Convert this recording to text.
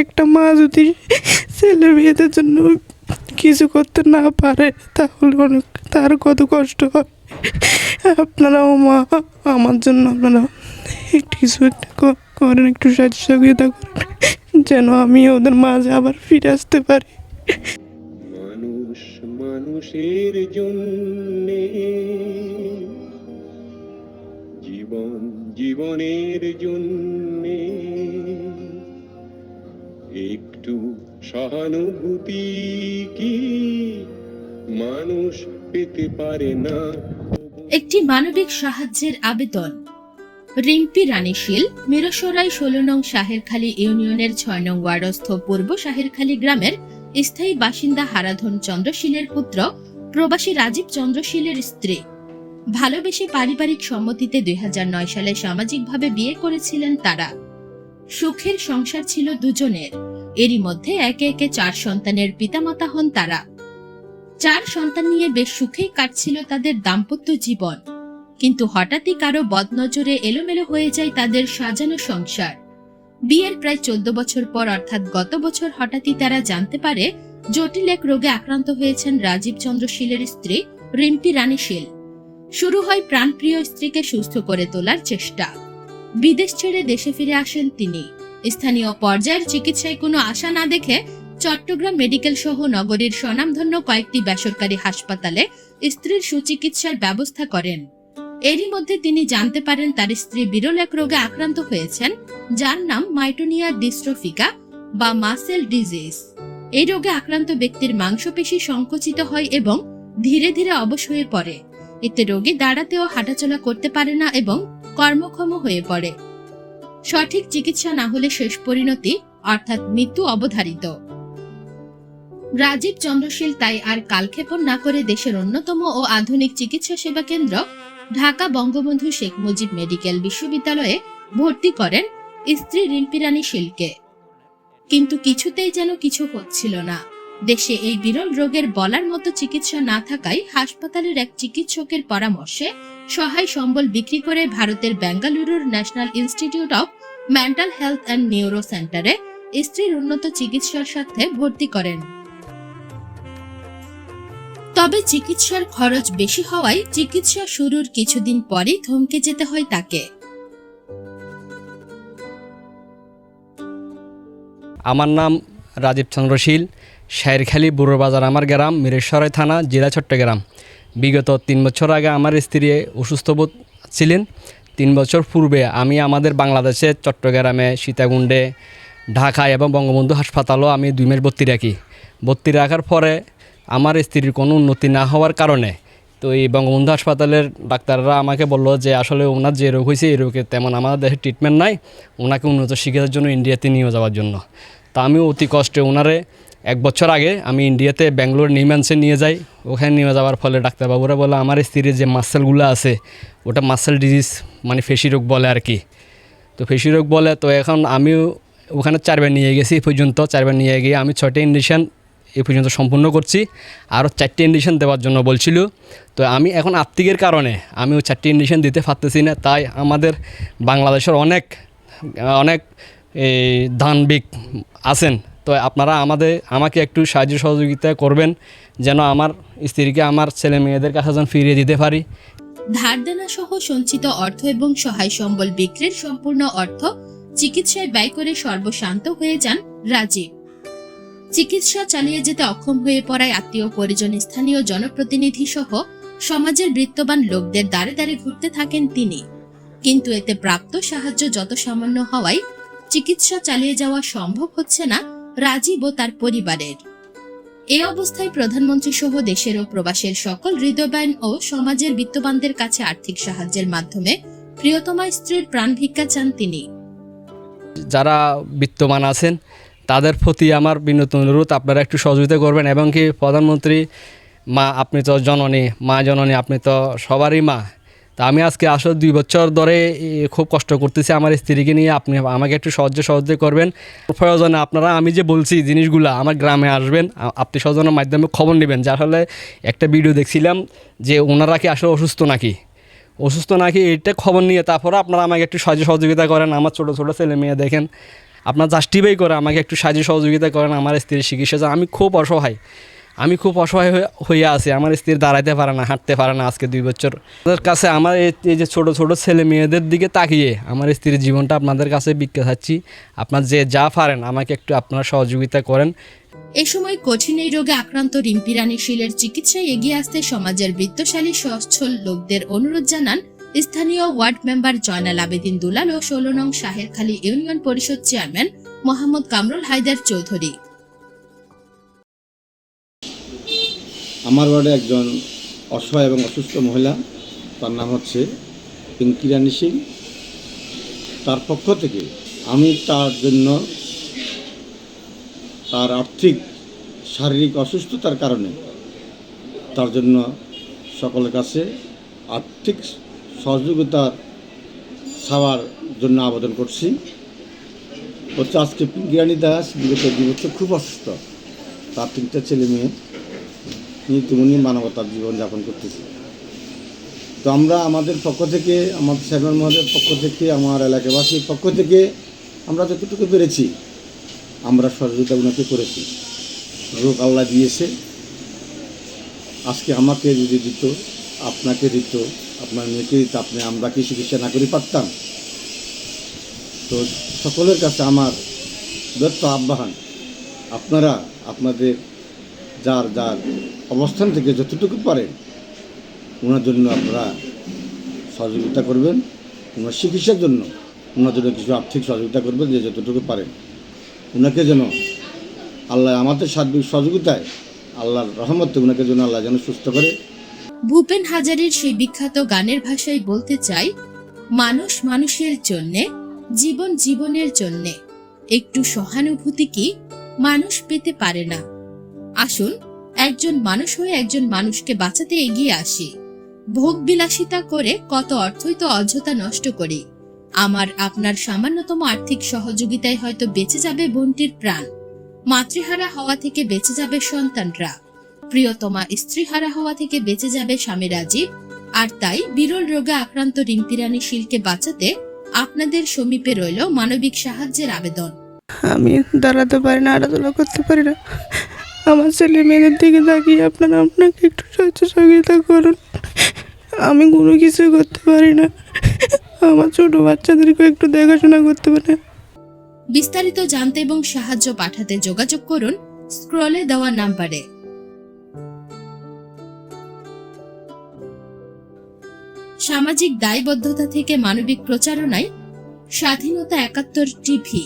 একটা মা যদি ছেলে মেয়েদের জন্য কিছু করতে না পারে, তাহলে অনেক তার কত কষ্ট হয়। আপনারাও মা, আমার জন্য আপনারা একটু কিছু একটা করেন, একটু সাহায্য সহযোগিতা করেন, যেন আমি ওদের মাঝে আবার ফিরে আসতে পারি। মানুষ মানুষের জন্য জীবন জীবনের জন্যে সহানুভূতি কি? মানুষ পেতে পারে না। একটি মানবিক সাহায্যের আবেদন। রিম্পি রানীশীল, মিরসরাই ষোলো নং শাহেরখালী ইউনিয়নের ছয় নং ওয়ার্ডস্থ পূর্ব শাহেরখালী গ্রামের স্থায়ী বাসিন্দা হারাধন চন্দ্রশীলের পুত্র, প্রবাসী রাজীব চন্দ্রশীলের স্ত্রী। ভালোবেসে পারিবারিক সম্মতিতে দুই হাজার নয় সালে সামাজিকভাবে বিয়ে করেছিলেন তারা। সুখের সংসার ছিল দুজনের। এরই মধ্যে একে একে চার সন্তানের পিতামাতা হন তারা। চার সন্তান নিয়ে বেশ সুখেই কাটছিল তাদের দাম্পত্য জীবন। কিন্তু হঠাৎই কারও বদনজরে এলোমেলো হয়ে যায় তাদের সাজানো সংসার। বিয়ের প্রায় চোদ্দ বছর পর অর্থাৎ গত বছর হঠাৎই তারা জানতে পারে, জটিল এক রোগে আক্রান্ত হয়েছেন রাজীব চন্দ্র শীলের স্ত্রী রিম্পি রানী শীল। শুরু হয় প্রাণপ্রিয় স্ত্রীকে সুস্থ করে তোলার চেষ্টা। বিদেশ ছেড়ে দেশে ফিরে আসেন তিনি। স্থানীয় পর্যায়ের চিকিৎসায় কোনো আশা না দেখে চট্টগ্রাম মেডিকেল সহ নগরীর স্বনামধন্য কয়েকটি বেসরকারি হাসপাতালে স্ত্রীর সুচিকিৎসার ব্যবস্থা করেন। এরই মধ্যে তিনি জানতে পারেন তার স্ত্রী বিরল এক রোগে আক্রান্ত হয়েছেন, যার নাম মাইটোনিয়া ডিস্ট্রোফিকা বা মাসেল ডিজিজ। এই রোগে আক্রান্ত ব্যক্তির মাংসপেশি সংকুচিত হয় এবং ধীরে ধীরে অবশ হয়ে পড়ে। এতে রোগী দাঁড়াতে ও হাঁটাচলা করতে পারে না এবং কর্মক্ষম হয়ে পড়ে। সঠিক চিকিৎসা না হলে শেষ পরিণতি, অর্থাৎ মৃত্যু অবধারিত। রাজীব চন্দ্রশীল তাই আর কালক্ষেপণ না করে দেশের অন্যতম ও আধুনিক চিকিৎসা সেবা কেন্দ্র, ঢাকা বঙ্গবন্ধু শেখ মুজিব মেডিকেল বিশ্ববিদ্যালয়ে ভর্তি করেন স্ত্রী রিম্পি রানী শীলকে। কিন্তু কিছুতেই যেন কিছু হচ্ছিল না। দেশে এই বিরল রোগের বলার মতো চিকিৎসা না থাকায় হাসপাতালের এক চিকিৎসকের পরামর্শে সহায় সম্বল বিক্রি করে ভারতের বেঙ্গালুরুর national institute of mental health and neuro সেন্টারে স্ত্রীর উন্নত চিকিৎসার সাথে ভর্তি করেন। তবে চিকিৎসার খরচ বেশি হওয়ায় চিকিৎসা শুরুর কিছুদিন পরেই থমকে যেতে হয় তাকে। আমার নাম রাজীব চন্দ্রশীল, শায়েরখালী বুড়ো বাজার আমার গ্রাম মিরেশ্বরাই থানা, জেলা, চট্টগ্রাম। বিগত তিন বছর আগে আমার স্ত্রী অসুস্থ বোধ ছিলেন। তিন বছর পূর্বে আমি আমাদের বাংলাদেশে চট্টগ্রামে, সীতাকুণ্ডে, ঢাকায় এবং বঙ্গবন্ধু হাসপাতালও আমি দুই মাস ভর্তি রাখি। ভর্তি রাখার পরে আমার স্ত্রীর কোনো উন্নতি না হওয়ার কারণে তো এই বঙ্গবন্ধু হাসপাতালের ডাক্তাররা আমাকে বলল যে আসলে ওনার যে রোগ হয়েছে এই রোগে তেমন আমাদের দেশে ট্রিটমেন্ট নাই, ওনাকে উন্নত চিকিৎসার জন্য ইন্ডিয়াতে নিয়ে যাওয়ার জন্য। তা আমি অতি কষ্টে ওনারে এক বছর আগে আমি ইন্ডিয়াতে ব্যাঙ্গালোর নিমান্সে নিয়ে যাই। ওখানে নিয়ে যাওয়ার ফলে ডাক্তারবাবুরা বলে, আমার স্ত্রীর যে মাসেলগুলো আছে, ওটা মাসেল ডিজিজ মানে ফেসি রোগ বলে আর কি। তো ফেসি রোগ বলে, তো এখন আমিও ওখানে চারবার নিয়ে গেছি এই পর্যন্ত। চারবার নিয়ে গিয়ে আমি ছয়টা ইন্ডিশন এ পর্যন্ত সম্পূর্ণ করছি। আরও চারটে ইন্ডিশন দেওয়ার জন্য বলছিল। তো আমি এখন আর্থিকের কারণে আমি ওই চারটে ইন্ডিশন দিতে পারতেছি না। তাই আমাদের বাংলাদেশের অনেক অনেক, এই দানবিক আছেন। তো আপনারা আমাদের, আমাকে একটু সাহায্য সহযোগিতা করবেন যেন আমার স্ত্রীকে আমার ছেলে মেয়েদের কাছে যেন ফিরিয়ে দিতে পারি। ধার দেনা সহ সঞ্চিত অর্থ এবং সহায় সম্বল বিক্রির সম্পূর্ণ অর্থ চিকিৎসায় ব্যয় করে সর্বশান্ত হয়ে যান রাজীব। চিকিৎসা চালিয়ে যেতে অক্ষম হয়ে পড়ায় আত্মীয় পরিজন স্থানীয় জনপ্রতিনিধি সহ সমাজের বৃত্তবান লোকদের দ্বারে দ্বারে ঘুরতে থাকেন তিনি। কিন্তু এতে প্রাপ্ত সাহায্য যত সামান্য হওয়ায় চিকিৎসা চালিয়ে যাওয়া সম্ভব হচ্ছে না রাজীব ও তার পরিবারের। এ অবস্থায় প্রধানমন্ত্রী সহ দেশের ও প্রবাসের সকল হৃদয়বান ও সমাজের বিত্তবানদের কাছে আর্থিক সাহায্যের মাধ্যমে প্রিয়তমা স্ত্রীর প্রাণ ভিক্ষা চান তিনি। যারা বিত্তমান আছেন, তাদের প্রতি আমার বিনত অনুরোধ, আপনারা একটু সহযোগিতা করবেন এবং কি প্রধানমন্ত্রী, মা, আপনি তো জননী, মা জননী, আপনি তো সবারই মা। তা আমি আজকে আসলে দুই বছর ধরে খুব কষ্ট করতেছি আমার স্ত্রীকে নিয়ে। আপনি আমাকে একটু সহ্য সহযোগিতা করবেন। প্রয়োজনে আপনারা, আমি যে বলছি জিনিসগুলো, আমার গ্রামে আসবেন। আপনি স্বজনের মাধ্যমে খবর নেবেন। যার ফলে একটা ভিডিও দেখছিলাম যে ওনারা কি আসলে অসুস্থ নাকি? অসুস্থ নাকি এটা খবর নিয়ে তারপরে আপনারা আমাকে একটু সাহায্য সহযোগিতা করেন। আমার ছোটো ছোটো ছেলে মেয়ে দেখেন। আপনার জাস্টিফাই করে আমাকে একটু সাহায্য সহযোগিতা করেন আমার স্ত্রীর চিকিৎসা। আমি খুব অসহায়। আমি খুব অসহায় হয়ে- আছি। আমার স্ত্রী দাঁড়াইতে পারে না, হাঁটতে পারে না আজকে দুই বছর। আপনাদের কাছে আমার এই যে ছোটো ছোটো ছেলে মেয়েদের দিকে তাকিয়ে আমার স্ত্রীর জীবনটা আপনাদের কাছে বিক্রি চাচ্ছি। আপনার যে যা পারেন, আমাকে একটু আপনারা সহযোগিতা করেন। এ সময় কঠিন এই রোগে আক্রান্ত রিম্পি রানী শীলের চিকিৎসায় এগিয়ে আসতে সমাজের বৃত্তশালী, সচ্ছল লোকদের অনুরোধ জানান স্থানীয় ওয়ার্ড মেম্বার জয়নাল আবেদিন দুলাল ও ষোলো নং শাহেরখালী ইউনিয়ন পরিষদ চেয়ারম্যান মোহাম্মদ কামরুল হায়দার চৌধুরী। আমার ওয়ার্ডে একজন অসহায় এবং অসুস্থ মহিলা, তার নাম হচ্ছে পিঙ্কি রানী সিং তার পক্ষ থেকে আমি তার জন্য তার আর্থিক, শারীরিক অসুস্থতার কারণে তার জন্য সকলের কাছে আর্থিক সহযোগিতার চাওয়ার জন্য আবেদন করছি। হচ্ছে আজকে পিঙ্কি রানী দাস, বিগত দুই বছর খুব অসুস্থ। তার তিনটা ছেলে মেয়ে। তেমনি মানবতার জীবনযাপন করতেছি। তো আমরা আমাদের পক্ষ থেকে আমাদের চেয়ারম্যান মহোদয়ের পক্ষ থেকে, আমার এলাকাবাসীর পক্ষ থেকে আমরা যতটুকু পেরেছি, আমরা সহযোগিতা ওনাকে করেছি। রোগ আল্লাহ দিয়েছে। আজকে আমাকে যদি দিত, আপনাকে দিত, আপনার মেয়েকে দিত, আপনি আমরা কি চিকিৎসা না করে পারতাম? তো সকলের কাছে আমার ব্যর্থ আহ্বান, আপনারা আপনাদের যার যার অবস্থান থেকে যতটুকু পারেন ওনার জন্য আপনারা সহযোগিতা করবেন। ওনার চিকিৎসার জন্য ওনার জন্য কিছু আর্থিক সহযোগিতা করবেন যে যতটুকু পারেন ওনাকে যেন আল্লাহ আমাদের সার্বিক সহযোগিতায় আল্লাহর রহমতে ওনাকে যেন আল্লাহ যেন সুস্থ করে। ভূপেন হাজারের সেই বিখ্যাত গানের ভাষায় বলতে চাই, মানুষ মানুষের জন্যে, জীবন জীবনের জন্যে। একটু সহানুভূতি কি মানুষ পেতে পারে না। আসুন, একজন মানুষ হয়ে একজন মানুষকে বাঁচাতে এগিয়ে আসি। ভোগ বিলাসিতা করে কত অর্থই তো অযথা নষ্ট করি। আমার, আপনার সামান্যতম আর্থিক সহযোগিতায় হয়তো বেঁচে যাবে বোনটির প্রাণ। মাতৃহারা হওয়া থেকে বেঁচে যাবে সন্তানরা। প্রিয়তমা স্ত্রীহারা হওয়া থেকে বেঁচে যাবে স্বামী রাজীব আর তাই বিরল রোগে আক্রান্ত রিম্পি শিলকে বাঁচাতে আপনাদের সমীপে রইল মানবিক সাহায্যের আবেদন। আমি দাঁড়াতে পারি না আড়াচলা করতে পারি না। আমার ছেলে মেয়েদের দিকে তাকিয়ে আপনারা আপনাকে একটু সাহায্য সহযোগিতা করুন। আমি কোনো কিছু করতে পারি না। আমার ছোট বাচ্চাদেরকে একটু দেখাশোনা করতে পারে বিস্তারিত জানতে এবং সাহায্য পাঠাতে যোগাযোগ করুন স্ক্রলে দেওয়া নাম্বারে। সামাজিক দায়বদ্ধতা থেকে মানবিক প্রচারণায় স্বাধীনতা একাত্তর টিভি।